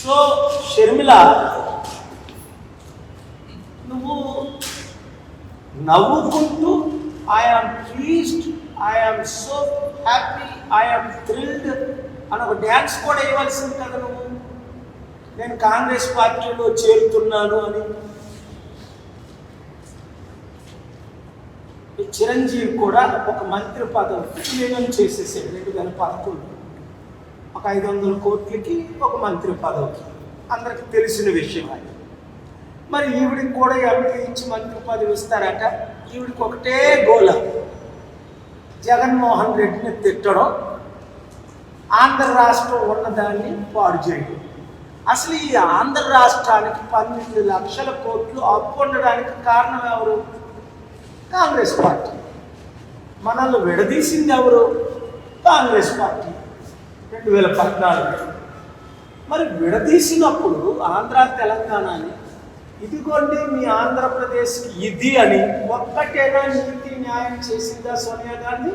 So Sharmila నువ్వు నవ్వుకుంటూ I am pleased I am so happy I am thrilled అని ఒక డ్యాన్స్ కూడా ఇవ్వాల్సింది కదా నువ్వు. నేను కాంగ్రెస్ పార్టీలో చేరుతున్నాను అని. చిరంజీవి కూడా ఒక మంత్రి పదవి విలీనం చేసేసాడు రెండు వేల పదకొండు ఒక ఐదు వందల కోట్లకి ఒక మంత్రి పదవికి. అందరికి తెలిసిన విషయం అది. మరి ఈవిడికి కూడా ఎవరికి ఇచ్చి మంత్రి పదవి ఇస్తారట. ఈవిడికి ఒకటే గోల. జగన్మోహన్ రెడ్డిని తిట్టడం ఆంధ్ర రాష్ట్రం ఉన్నదాన్ని పాడు చేయడం. అసలు ఈ ఆంధ్ర రాష్ట్రానికి పన్నెండు లక్షల కోట్లు అప్పు ఉండడానికి కారణం ఎవరు? కాంగ్రెస్ పార్టీ. మనల్ని విడదీసింది ఎవరు? కాంగ్రెస్ పార్టీ. రెండు వేల పద్నాలుగు. మరి విడదీసినప్పుడు ఆంధ్ర తెలంగాణని ఇదిగోండి మీ ఆంధ్రప్రదేశ్కి ఇది అని ఒక్కటేనా నీతి న్యాయం చేసిందా సోనియా గాంధీ?